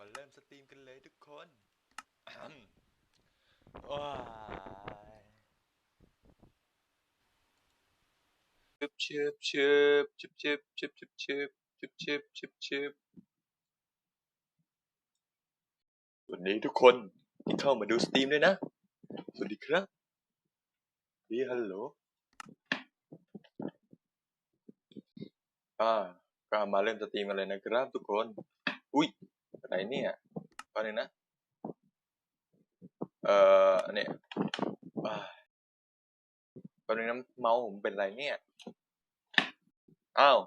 มาเริ่มสตรีมกันเลยทุกคนว้ายชึบชึบชึบชึบชึบชึบชึบชึบชึบชึบชึบชึบวันนี้ทุกคนที่เข้ามาดูสตรีมด้วยนะ สวัสดีครับดีฮัลโหลอ่าก็มาเริ่มสตรีมกันเลยนะครับทุกคน อุ้ย อะไรเนี่ยตอนนึงนะ เอ่ออันเนี่ยอ่าตอนนึงนะเมาส์ผมเป็นไรเนี่ย อ้าว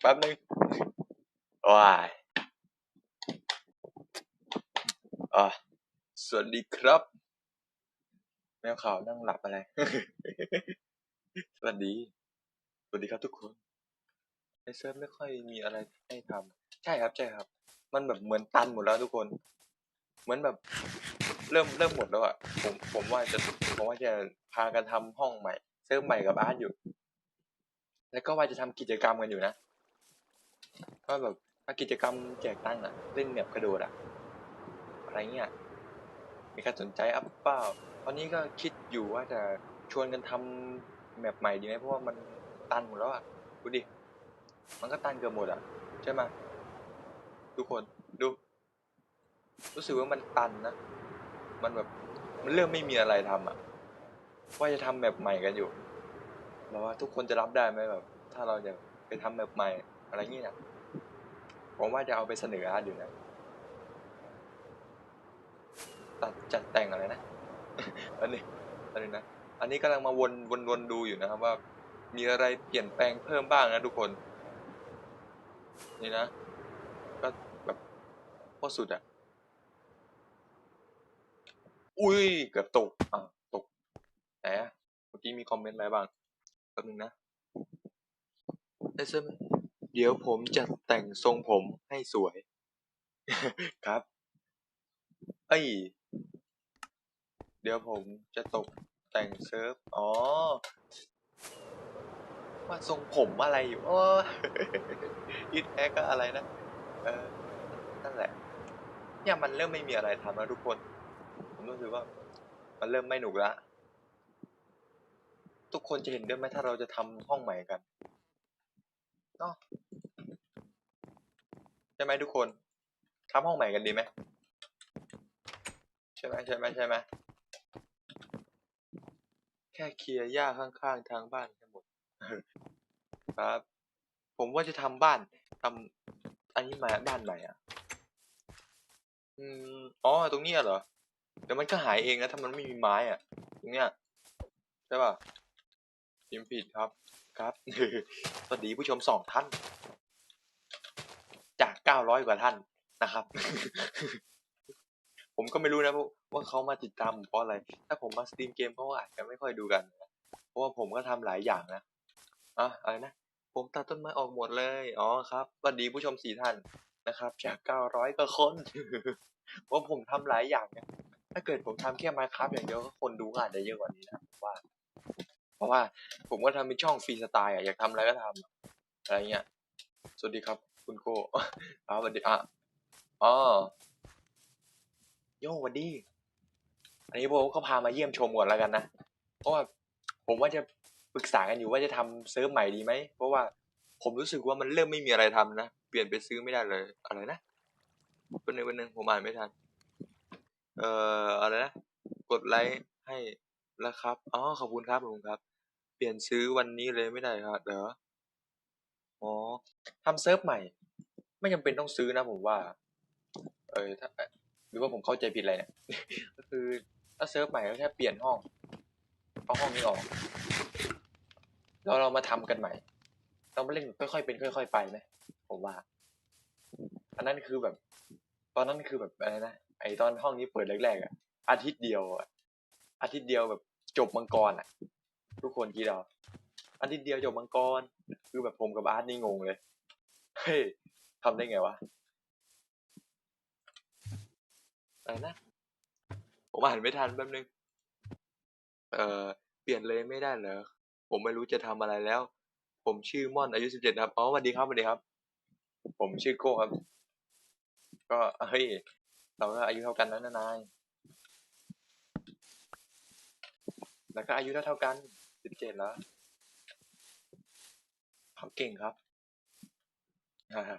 แป๊บนึงว้ายอะสวัสดีครับ แมวขาวนั่งหลับอะไร สวัสดี สวัสดีครับทุกคนในเซิร์ฟไม่ค่อยมีอะไรให้ทำใช่ครับ ใช่ครับ มันแบบเหมือนตันหมดแล้วทุกคน เหมือนแบบเริ่มเริ่มหมดแล้วอะผมผมว่าจะผมว่าจะพากันทำห้องใหม่เซิร์ฟใหม่กับอาร์ตอยู่ แล้วก็ว่าจะทำกิจกรรมกันอยู่นะก็แบบกิจกรรมแจกตังค์อะเล่นแบบกระโดดอะอะไรเงี้ยมีใครสนใจอัพเปล่าตอนนี้ก็คิดอยู่ว่าจะชวนกันทำแมปใหม่ดีไหมเพราะว่ามันตันหมดแล้วอะดูดิมันก็ตันเกือบหมดอะใช่ไหม ทุกคนดู รู้สึกว่ามันตันนะ มันแบบ มันเริ่มไม่มีอะไรทำอะ ว่าจะทำแมปใหม่กันอยู่แล้วว่าทุกคนจะรับได้ไหมแบบ ถ้าเราจะไปทำแบบใหม่ อะไรเงี้ยผมว่าจะเอาไปเสนออาร์ตอยู่นะตัดจัดแต่งอะไรนะ อันนี้ อันนี้นะ อันนี้กำลังมาวนวนวนดูอยู่นะครับ ว่ามีอะไรเปลี่ยนแปลงเพิ่มบ้างนะทุกคน นี่นะ ก็แบบโคตรสุดอะอุ้ย เกือบตก อะ ตก ไหนอะเมื่อกี้มีคอมเมนต์อะไรบ้างแป๊บนึงนะ ได้เสื้อไหมเดี๋ยวผมจะแต่งทรงผมให้สวย ครับ เอ้ย เดี๋ยวผมจะตกแต่งเซิร์ฟ อ๋อว่าทรงผมอะไรอยู่อ้อีแท้ก็อะไรนะ เออนั่นแหละ เนี่ยมันเริ่มไม่มีอะไรทำแล้วทุกคน ผมรู้สึกว่า มันเริ่มไม่หนุกละทุกคนจะเห็นด้วยไหมถ้าเราจะทำห้องใหม่กันเนาะใช่ไหมทุกคนทำห้องใหม่กันดีไหมใช่ไหมใช่ไหมใช่ไหมแค่เคลียร์หญ้าข้างๆทางบ้านทั้งหมดครับ ผมว่าจะทำบ้านทำ นนี้มาบ้านใหม่อะ อืมอ๋อตรงเนี้ยเหรอเดี๋ยวมันก็หายเองนะถ้ามันไม่มีไม้อะ ตรงเนี้ยใช่ป่ะพิมพ์ผิดครับ ครับสวัสดีผู้ชมสองท่าน จากเก้าร้อยกว่าท่านนะครับ ผมก็ไม่รู้นะว่าเขามาติดตามผมเพราะอะไร ถ้าผมมาสตรีมเกมเขาอาจจะไม่ค่อยดูกัน เพราะว่าผมก็ทำหลายอย่างนะอะอะไรนะ ผมตัดต้นไม้ออกหมดเลย อ๋อครับสวัสดีผู้ชมสี่ท่านนะครับ จากเก้าร้อยกว่าคนว่าผมทำหลายอย่างนะถ้าเกิดผมทำแค่มาครับอย่างเดียวก็คนดูอาจจะเยอะกว่านี้นะว่า เพราะว่าผมก็ทำเป็นช่องฟรีสไตล์อะอยากทำอะไรก็ทำอะอะไรเงี้ย สวัสดีครับ คุณโก้ครับสวัสดีอะอ๋อโย่สวัสดี อันนี้ผมก็พามาเยี่ยมชมก่อนแล้วกันนะ เพราะว่าผมว่าจะ ปรึกษากันอยู่ว่าจะทำเซิร์ฟใหม่ดีไหม เพราะว่าผมรู้สึกว่ามันเริ่มไม่มีอะไรทำนะ เปลี่ยนไปซื้อไม่ได้เลย อะไรนะวันหนึ่งวันหนึ่งผมอ่านไม่ทัน เอ่อ อะไรนะ กดไลค์ให้แล้วครับ อ๋อ ขอบคุณครับขอบคุณครับ เปลี่ยนซื้อวันนี้เลยไม่ได้ครับเดี๋ยวอ๋อทำเซิร์ฟใหม่ ไม่จำเป็นต้องซื้อนะผมว่า เออถ้าหรือว่าผมเข้าใจผิดอะไรเนี่ย ก็คือถ้าเซิร์ฟใหม่ก็แค่เปลี่ยนห้อง เอาห้องนี้ออก แล้วเรามาทำกันใหม่เรามาเล่นค่อยๆเป็นค่อย ๆ ไปไหมผมว่า อันนั้นคือแบบ ตอนนั้นคือแบบอะไรนะไอตอนห้องนี้เปิดแรกๆอะ อาทิตย์เดียวอะอาทิตย์เดียวแบบจบมังกรอะ ทุกคนคิดเอาอาทิตย์เดียวจบมังกร คือแบบผมกับอาร์ตนี่งงเลยเฮ้ยทำได้ไงวะอะไรนะผมอ่านไม่ทันแป๊บนึง เอ่อเปลี่ยนเลยไม่ได้เหรอ ผมไม่รู้จะทำอะไรแล้ว ผมชื่อม่อนอายุสิบเจ็ดครับ อ๋อสวัสดีครับสวัสดีครับ ผมชื่อโก้ครับ ก็เฮ้ยเราก็อายุเท่ากันนะนายแล้วก็อายุเท่าเท่ากันสิบเจ็ดแล้วเขาเก่งครับฮ่า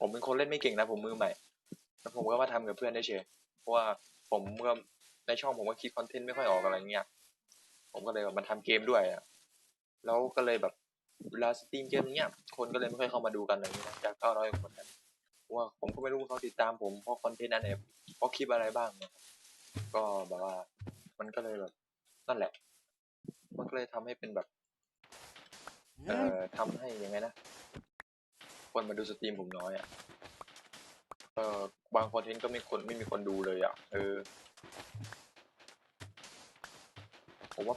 ผมเป็นคนเล่นไม่เก่งนะผมมือใหม่ แล้วผมก็มาทำกับเพื่อนได้เฉยเพราะว่าผมก็ในช่องผมก็คิดคอนเทนต์ไม่ค่อยออกอะไรเงี้ย ผมก็เลยแบบมาทำเกมด้วยอะแล้วก็เลยแบบเวลาสตรีมเกมเนี้ย คนก็เลยไม่ค่อยเข้ามาดูกันอะไรเงี้ยจากเก้าร้อยคนนเพราะว่าผมก็ไม่รู้เขาติดตามผมเพราะคอนเทนต์อันไหนเพราะคลิปอะไรบ้างเนี่ยก็แบบว่า มันก็เลยแบบนั่นแหละ มันก็เลยทำให้เป็นแบบ เอ่อทำให้ยังไงนะคนมาดูสตรีมผมน้อยอะเออบางคอนเทนต์ก็ไม่คนไม่มีคนดูเลยอะเออ ผมว่า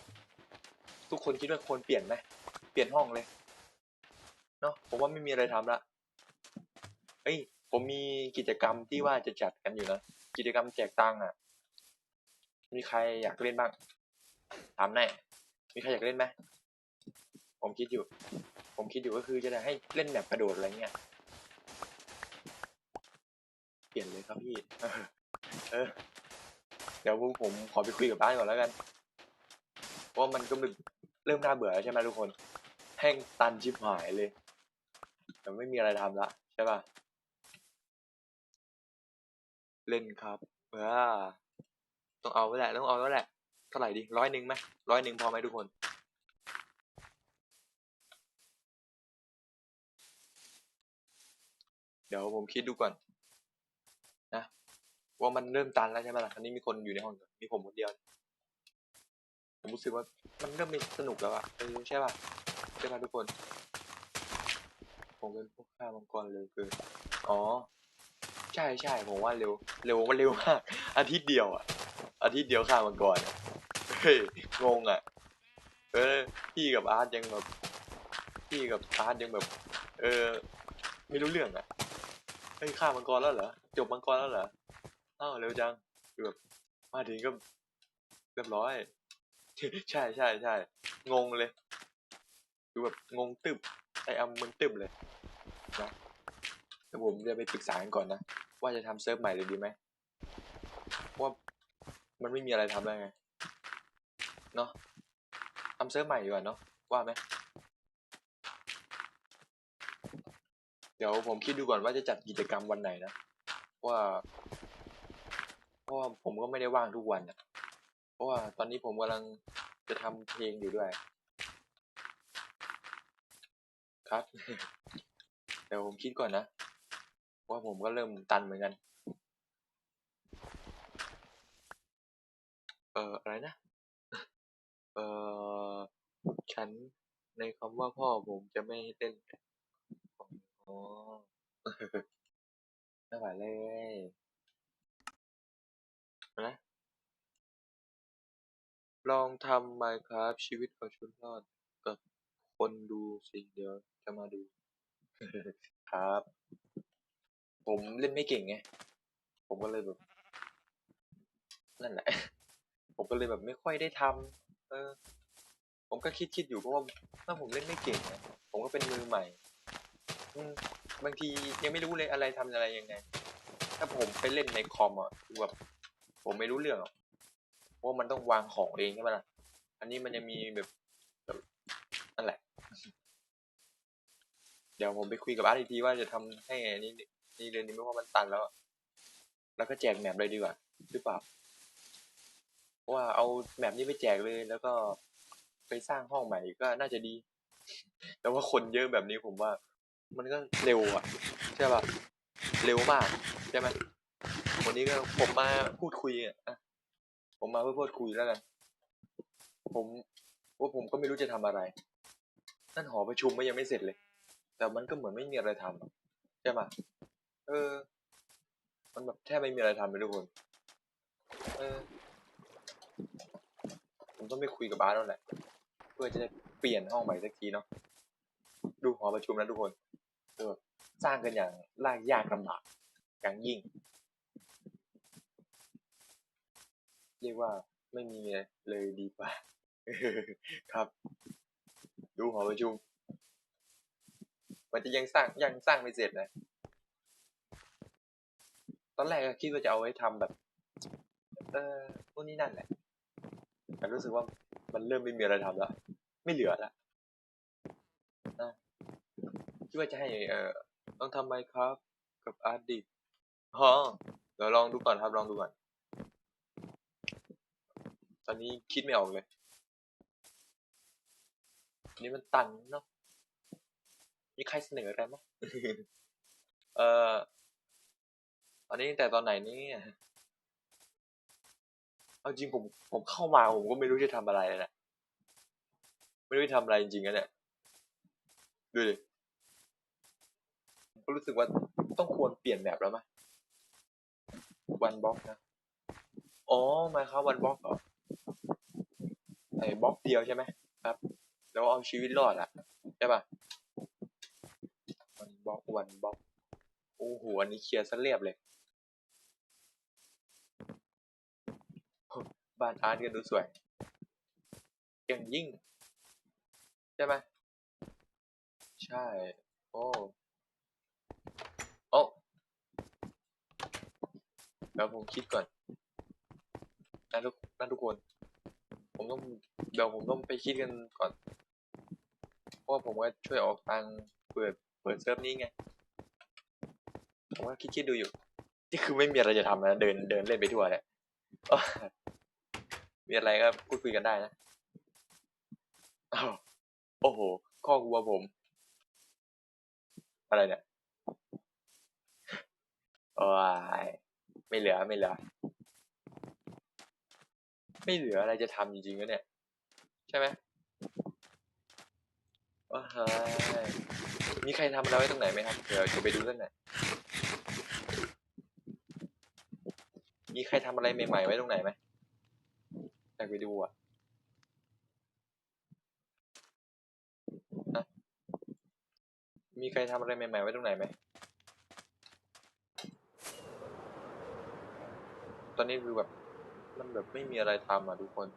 ทุกคนคิดว่าควรเปลี่ยนไหมเปลี่ยนห้องเลยเนาะผมว่าไม่มีอะไรทำละเอ้ยผมมีกิจกรรมที่ว่าจะจัดกันอยู่นะกิจกรรมแจกตังค์อะ มีใครอยากเล่นบ้างถามหน่อยมีใครอยากเล่นไหมผมคิดอยู่ ผมคิดอยู่ก็คือจะได้ให้เล่นแบบกระโดดอะไรเงี้ยเปลี่ยนเลยครับพี่เออเดี๋ยวผมผมขอไปคุยกับบ้านก่อนแล้วกัน ว่ามันก็เริ่มน่าเบื่อแล้วใช่ไหมทุกคน แห้งตันชิบหายเลยแต่ไม่มีอะไรทำละใช่ป่ะ เล่นครับเออต้องเอาไว้แหละ ต้องเอาไว้แหละ เท่าไหร่ดีร้อยหนึ่งไหมร้อยหนึ่งพอไหมทุกคนเดี๋ยวผมคิดดูก่อนนะว่ามันเริ่มตันแล้วใช่ไหมล่ะอันนี้มีคนอยู่ในห้องมีผมคนเดียว ผมรู้สึกว่ามันเริ่มม่สนุกแล้วอะเออใช่ป่ะใช่ป่ะทุกคน ผมเป็นพวกฆ่ามังกรเร็วเกินอ๋อ ใช่ใช่ผมว่าเร็ว เร็วมันเร็วมากอาทิตย์เดียวอะอาทิตย์เดียวฆ่ามังกรเฮ้ยงงอะเออพี่กับอาร์ตยังแบบพี่กับอาร์ตยังแบบ เออ ไม่รู้เรื่องอะเฮ้ยฆ่ามังกรแล้วเหรอจบมังกรแล้วเหรออ้าวเร็วจังแบบมาถึงก็เรียบร้อย ใช่ใช่ใช่งงเลยคือแบบงงตึบไออัมมึนตึบเลยนะแต่ผมจะไปปรึกษากันก่อนนะว่าจะทำเซิร์ฟใหม่เลยดีไหมว่ามันไม่มีอะไรทำแล้วไงเนาะทำเซิร์ฟใหม่ดีกว่าเนาะว่าไหมเดี๋ยวผมคิดดูก่อนว่าจะจัดกิจกรรมวันไหนนะว่าเพราะผมก็ไม่ได้ว่างทุกวันนะ เพราะว่าตอนนี้ผมกำลังจะทำเพลงอยู่ด้วย ครับ เดี๋ยวผมคิดก่อนนะ ว่าผมก็เริ่มตันเหมือนกัน เอ่อ อะไรนะ เอ่อ ฉันในคำว่าพ่อผมจะไม่เต้นอ๋อไม่ไหวเลยนะ ลองทำ Minecraft ชีวิตเอาชีวิตรอดกับคนดูสิ เดี๋ยวจะมาดู ครับ ผมเล่นไม่เก่งไง ผมก็เลยแบบ นั่นแหละ ผมก็เลยแบบไม่ค่อยได้ทำเออ ผมก็คิดคิดอยู่เพราะว่าถ้าผมเล่นไม่เก่งนะผมก็เป็นมือใหม่บางทียังไม่รู้เลยอะไรทำอะไรยังไง ถ้าผมไปเล่นในคอมอะคือแบบผมไม่รู้เรื่องห ราะว่ามันต้องวางของเองใช่ไหมล่ะ อันนี้มันยังมีแบบนั่นแหละ เดี๋ยวผมไปคุยกับอาร์ตอีกทีว่าจะทำให้นี่นี่เดือนนี้ไม่ว่ามันตันแล้ว แล้วก็แจกแมปเลยดีกว่า หรือเปล่าว่าเอาแมปนี้ไปแจกเลยแล้วก็ไปสร้างห้องใหม่ก็น่าจะดี แต่ว่าคนเยอะแบบนี้ผมว่า มันก็เร็วอะใช่ป่ะ เร็วมาก ใช่ไหมวันนี้ก็ผมมาพูดคุยอะอะ ผมมาเพื่อพูดคุยแล้วกันผมว่าผมก็ไม่รู้จะทำอะไร นั่นหอประชุมมันยังไม่เสร็จเลย แต่มันก็เหมือนไม่มีอะไรทำอะใช่ป่ะเออ มันแบบแทบไม่มีอะไรทำเลยทุกคน เออ ผมต้องไปคุยกับบ้านแล้วแหละ เพื่อจะได้เปลี่ยนห้องใหม่สักทีเนาะ ดูหอประชุมนะทุกคนเออสร้างกันอย่างลากยากลำบากอย่างยิ่ง เรียกว่าไม่มีเลยดีกว่า ครับ ดูหอประชุม มันจะยังสร้างยังสร้างไม่เสร็จนะ ตอนแรกก็คิดว่าจะเอาไว้ทำแบบ เออพวกนี้นั่นแหละ แต่รู้สึกว่ามันเริ่มไม่มีอะไรทำแล้ว ไม่เหลือละคิดว่าจะให้ เออต้องทำไมครับ กับอาร์ตดิฮะเดี๋ยวลองดูก่อนครับ ลองดูก่อน ตอนนี้คิดไม่ออกเลย นี่มันตันเนาะ มีใครเสนออะไรมั้ยเอ่ออันนี้ตั้งแต่ตอนไหนเนี่ยเอาจริงผมผมเข้ามาผมก็ไม่รู้จะทำอะไรเลยนะไม่รู้จะทำอะไรจริงๆนะเนี่ยดูดิผมก็รู้สึกว่าต้องควรเปลี่ยนแบบแล้วมั้ยวันบล็อกนะ อ๋อมาครับวันบล็อกเหรอ ไอ้บล็อกเดียวใช่ไหมครับแล้วเอาชีวิตรอดอะใช่ป่ะวันบล็อกวันบล็อกโอ้โหอันนี้เคลียร์ซะเรียบเลย บ้านอาร์ตก็ดูสวยเก่งยิ่ง ใช่ไหมใช่ โอ้โอ้เดี๋ยวผมคิดก่อนนะทุกนะทุกคน ผมต้องเดี๋ยวผมต้องไปคิดกันก่อน เพราะว่าผมก็ช่วยออกตังเปิดเปิดเซิร์ฟนี้ไง ผมก็คิดคิดดูอยู่ นี่คือไม่มีอะไรจะทำนะเดินเดินเล่นไปทั่วแหละมีอะไรก็พูดคุยกันได้นะโอ้โห ข้อกัวผม อะไรเนี่ยโอ้ยไม่เหลือไม่เหลือ ไม่เหลืออะไรจะทำจริงๆแล้วเนี่ย ใช่ไหมโอ้ยมีใครทำอะไรไว้ตรงไหนไหมครับเดี๋ยวจะไปดูสักหน่อยมีใครทำอะไรใหม่ๆไว้ตรงไหนไหมอยากไปดูอะฮะมีใครทำอะไรใหม่ๆไว้ตรงไหนไหม ตอนนี้คือแบบ มันแบบไม่มีอะไรทำอะทุกคน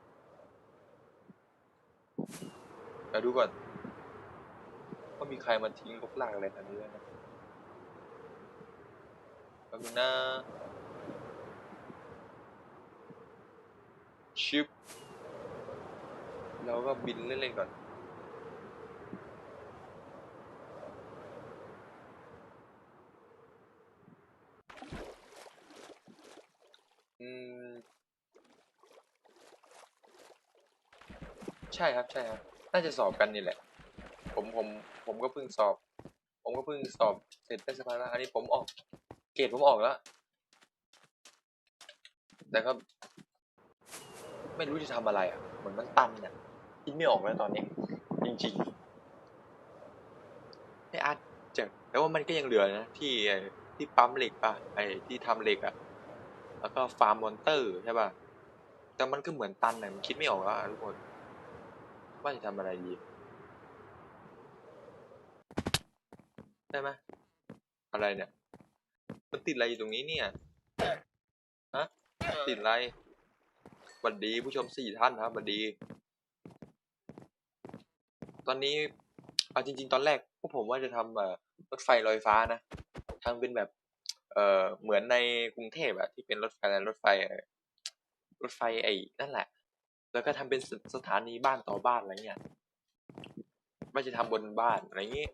ไปดูก่อนว่ามีใครมาทิ้งลกลากอะไรทางนี้ด้วยนะแป๊บนึงนะชิปเราก็บินเล่นๆก่อน อืม ใช่ครับใช่ครับ น่าจะสอบกันนี่แหละ ผมผมผมก็เพิ่งสอบ ผมก็เพิ่งสอบเสร็จได้สักพักแล้วอันนี้ผมออก เกรดผมออกแล้ว แต่ก็ไม่รู้จะทำอะไรอะ เหมือนมันตันอะคิดไม่ออกแล้วตอนนี้ จริงๆไม่อาจจะแต่ว่ามันก็ยังเหลือนะที่ที่ปั๊มเหล็กป่ะไอ้ที่ทำเหล็กอะ แล้วก็ฟาร์มมอนเตอร์ใช่ป่ะ แต่มันก็เหมือนตันนะมันคิดไม่ออกแล้วทุกคน ว่าจะทำอะไรดี ได้ไหมอะไรเนี่ย มันติดอะไรอยู่ตรงนี้เนี่ย ฮะ ติดอะไรสวัสดีผู้ชมสี่ท่านครับสวัสดี ตอนนี้เอาจริง ๆ ตอนแรกพวกผมว่าจะทำเอ่อรถไฟลอยฟ้านะทำเป็นแบบ เอ่อ เหมือนในกรุงเทพอะที่เป็นรถไฟรถไฟรถไฟไอ้นั่นแหละ แล้วก็ทำเป็นสถานีบ้านต่อบ้านอะไรเงี้ยว่จะทำบนบ้านอะไรเงี้ย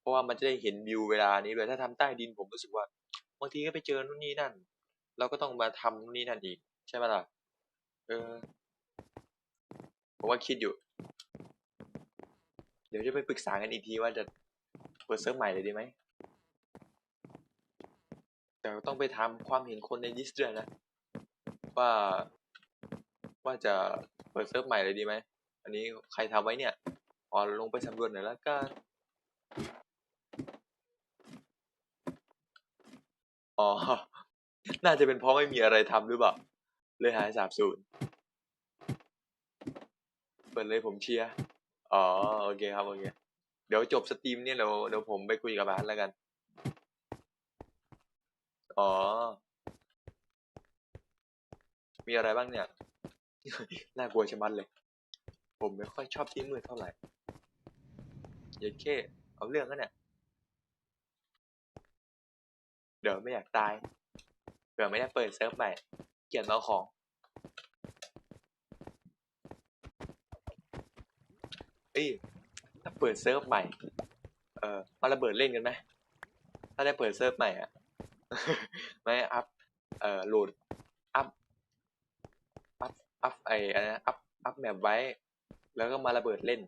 เพราะว่ามันจะได้เห็นวิวเวลานี้เลยถ้าทำใต้ดินผมรู้สึกว่าบางทีก็ไปเจอนู่นนี่นั่น เราก็ต้องมาทำนู่นนี่นั่นอีก ใช่ไหมล่ะเออผมว่าคิดอยู่ เดี๋ยวจะไปปรึกษากันอีกทีว่าจะเปิดเซิร์ฟใหม่เลยดีไหมแต่ต้องไปถามความเห็นคนในดิสด้วยนะ ว่า ว่าจะเปิดเซิร์ฟใหม่เลยดีไหม อันนี้ใครทำไว้เนี่ยอ๋อลงไปสำรวจหน่อยแล้วกันอ๋อ น่าจะเป็นเพราะไม่มีอะไรทำหรือเปล่า เลยหายสาบสูญเปิดเลยผมเชียร์ อ๋อ โอเคครับ โอเค เดี๋ยวจบสตรีมเนี่ยเดี๋ยวเดี๋ยวผมไปคุยกับร้านแล้วกัน อ๋อ มีอะไรบ้างเนี่ย น่ากลัวชะมัดเลย ผมไม่ค่อยชอบที่มืดเท่าไหร่เย็นเคเอาเรื่องกันเนี่ยเดี๋ยวไม่อยากตายผื่อไม่ได้เปิดเซิร์ฟใหม่ เกลียดเอาของ เอ้ยถ้าเปิดเซิร์ฟใหม่ เออมาระเบิดเล่นกันไหมถ้าได้เปิดเซิร์ฟใหม่อะไม่อัพเอ่อโหลด ไออะไรนอัพอัพแมปไว้ แล้วก็มาระเบิดเล่น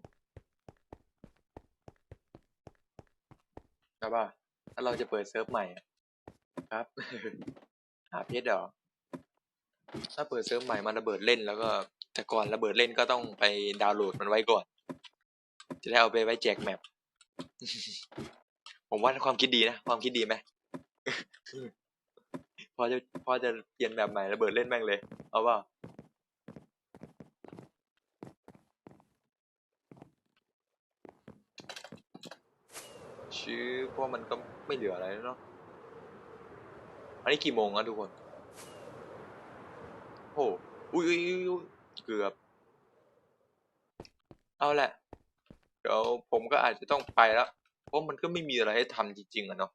ใช่ป่ะถ้าเราจะเปิดเซิร์ฟใหม่ครับ หาเพชรเหรอถ้าเปิดเซิร์ฟใหม่มาระเบิดเล่น แล้วก็แต่ก่อนระเบิดเล่นก็ต้องไปดาวน์โหลดมันไว้ก่อน จะได้เอาไปไว้แจกแมปผมว่าความคิดดีนะ ความคิดดีไหมพอจะพอจะเปลี่ยนแบบใหม่ระเบิดเล่นแม่งเลย เอาเปล่า ชื่อเพราะมันก็ไม่เหลืออะไรแล้วเนาะอันนี้กี่โมงอะทุกคนโอ้อุ้ยอุ้ยอุ้ยเกือบ เอาแหละ เดี๋ยวผมก็อาจจะต้องไปแล้ว เพราะมันก็ไม่มีอะไรให้ทำจริงๆอะเนาะ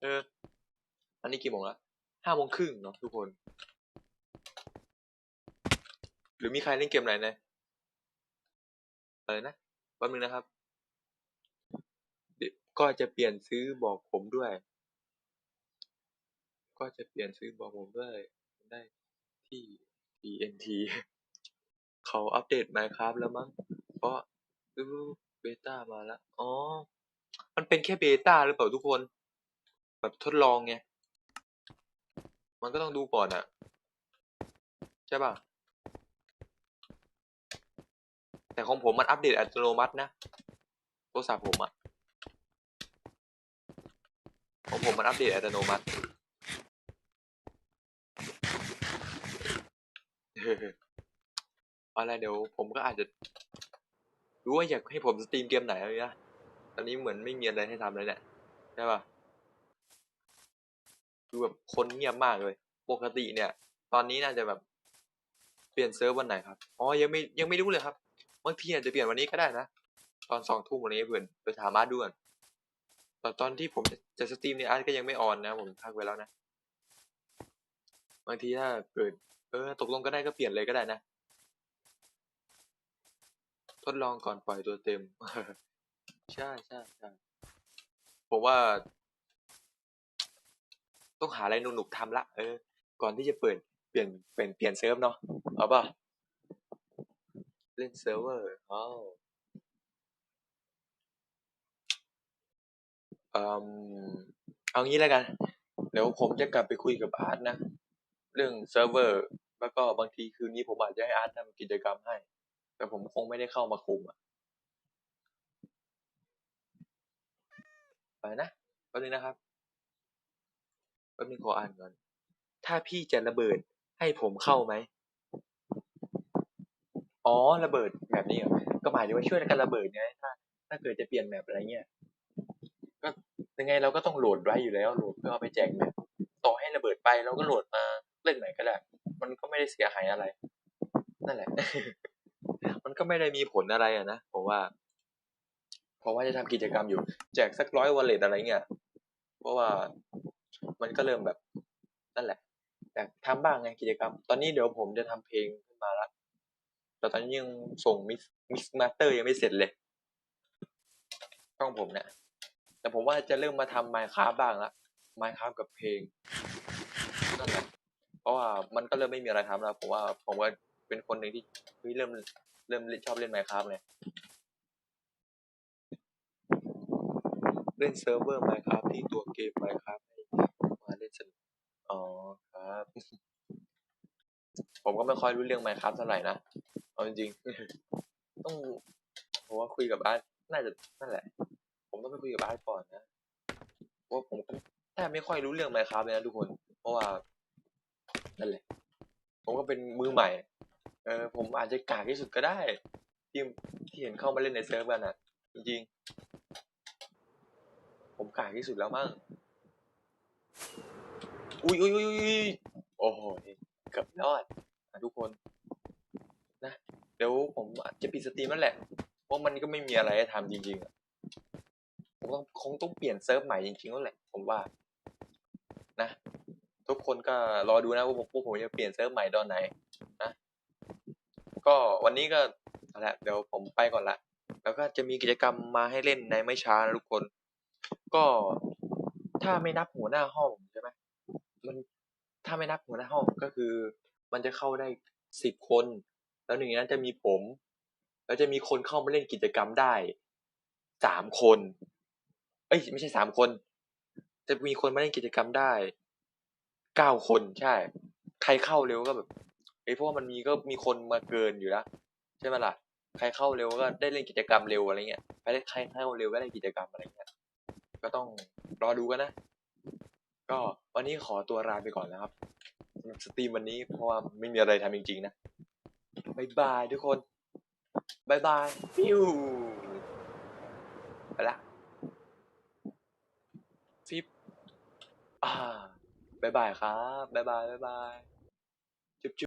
เออ อันนี้กี่โมงละห้าโมงครึ่งเนาะทุกคน หรือมีใครเล่นเกมอะไรนะอะไรนะแป๊บนึงนะครับ ก็จะเปลี่ยนซื้อบอกผมด้วย ก็จะเปลี่ยนซื้อบอกผมด้วย ได้ที่ TNT เขาอัปเดต Minecraft แล้วมั้ง เพราะเบต้ามาแล้ว อ๋อ มันเป็นแค่เบต้าหรือเปล่าทุกคน แบบทดลองไง มันก็ต้องดูก่อนอะใช่ป่ะ แต่ของผมมันอัปเดตอัตโนมัตินะ โทรศัพท์ผมอะ ของผมมันอัปเดตอัตโนมัติเอาละเดี๋ยวผมก็อาจจะรู้ว่าอยากให้ผมสตรีมเกมไหนอะไรนะตอนนี้เหมือนไม่มีอะไรให้ทำเลยเนี่ยใช่ปะดูแบบคนเงียบมากเลย ปกติเนี่ย ตอนนี้น่าจะแบบเปลี่ยนเซิร์ฟวันไหนครับ อ๋อ ยังไม่ยังไม่รู้เลยครับ บางทีอาจจะเปลี่ยนวันนี้ก็ได้นะ ตอนสองทุ่มวันนี้เพื่อนไปถามอาด่วน ตอนตอนที่ผมจะสตรีมเนี่ยอาร์ตก็ยังไม่ออนนะ ผมทักไว้แล้วนะ บางทีถ้าเกิด เออ ตกลงก็ได้ก็เปลี่ยนเลยก็ได้นะ ทดลองก่อนปล่อยตัวเต็ม ใช่ใช่ใช่ผมว่า ต้องหาอะไรหนุกๆทำละ เออ ก่อนที่จะเปิดเปลี่ยนเปลี่ยนเปลี่ยนเซิร์ฟเนาะเอาป่ะเล่นเซิร์ฟเวอร์อ๋ออืม เอางี้แล้วกัน เดี๋ยวผมจะกลับไปคุยกับอาร์ตนะ เรื่องเซิร์ฟเวอร์ แล้วก็บางทีคืนนี้ผมอาจจะให้อาร์ตทำกิจกรรมให้ แต่ผมคงไม่ได้เข้ามาคุมอะไปนะแป๊บนึงนะครับแป๊บนึงขออ่านก่อน ถ้าพี่จะระเบิดให้ผมเข้าไหม อ๋อ ระเบิดแบบนี้เหรอ ก็หมายถึงว่าช่วยกันระเบิดไงถ้าถ้าเกิดจะเปลี่ยนแมปอะไรเงี้ย ก็ ยังไงเราก็ต้องโหลดไว้อยู่แล้วโหลดเพื่อเอาไปแจกแมปต่อให้ระเบิดไปเราก็โหลดมาเล่นใหม่ก็ได้ มันก็ไม่ได้เสียหายอะไร นั่นแหละ มันก็ไม่ได้มีผลอะไรอะนะผมว่า เพราะว่าจะทำกิจกรรมอยู่ แจกสักร้อยวอลเล็ตอะไรเงี้ยเพราะว่ามันก็เริ่มแบบ นั่นแหละอยากทำบ้างไงกิจกรรม ตอนนี้เดี๋ยวผมจะทำเพลงขึ้นมาละแต่ตอนนี้ยังส่งมิกมิกมาสเตอร์ยังไม่เสร็จเลยช่องผมเนี่ย แต่ผมว่าจะเริ่มมาทำไมค์คาบ้างละไมค์คากับเพลงนั่นแหละเพราะว่ามันก็เริ่มไม่มีอะไรทำแล้วผมว่าผมว่าเป็นคนหนึ่งที่เฮ้ยเริ่มเริ่มชอบเล่นไมค์คาฟเลยเล่นเซิร์ฟเวอร์ไมค์คาที่ตัวเกมไมค์คามาเล่นสนุกอ๋อครับผมก็ไม่ค่อยรู้เรื่องไมค์คาเท่าไหร่นะเอาจริงๆต้องผมว่าคุยกับอาร์ตน่าจะนั่นแหละ ผมต้องไปคุยกับอาร์ตก่อนนะเพราะว่าผมแทบไม่ค่อยรู้เรื่องไมค์คราฟเลยนะทุกคน เพราะว่านั่นแหละ ผมก็เป็นมือใหม่ เออผมอาจจะกากที่สุดก็ได้ ที่ที่เห็นเข้ามาเล่นในเซิร์ฟกันอะ จริงๆ ผมกากที่สุดแล้วมั้ง อุ้ยอุ้ยอุ้ยอุ้ยโอ้โหเกือบรอดนะทุกคนนะ เดี๋ยวผมจะปิดสตรีมนั่นแหละ เพราะมันก็ไม่มีอะไรให้ทำจริงๆอะ ผมต้องคงต้องเปลี่ยนเซิร์ฟใหม่จริงๆแล้วแหละ ผมว่า นะ ทุกคนก็รอดูนะว่าผมพวกผมจะเปลี่ยนเซิร์ฟใหม่ตอนไหน นะ ก็วันนี้ก็เอาละเดี๋ยวผมไปก่อนละแล้วก็จะมีกิจกรรมมาให้เล่นในไม่ช้านะทุกคน ก็ถ้าไม่นับหัวหน้าห้องใช่ไหมมันถ้าไม่นับหัวหน้าห้องก็คือ มันจะเข้าได้สิบคน แล้วหนึ่งในนั้นจะมีผม แล้วจะมีคนเข้ามาเล่นกิจกรรมได้สามคน เอ้ยไม่ใช่สามคน จะมีคนมาเล่นกิจกรรมได้เก้าคนใช่ ใครเข้าเร็วก็แบบเอ้ยเพราะว่ามันมีก็มีคนมาเกินอยู่แล้วใช่ไหมล่ะ ใครเข้าเร็วก็ได้เล่นกิจกรรมเร็วอะไรเงี้ยใครได้ใครเข้าเร็วก็ได้กิจกรรมอะไรเงี้ยก็ต้องรอดูกันนะ ก็วันนี้ขอตัวลาไปก่อนนะครับสำหรับสตรีมวันนี้เพราะว่าไม่มีอะไรทำจริงๆนะบายบายทุกคนบายบายฟิวไปละฟิป อ่าบายบายครับบายบายบายบาย จุ๊บจุ๊บ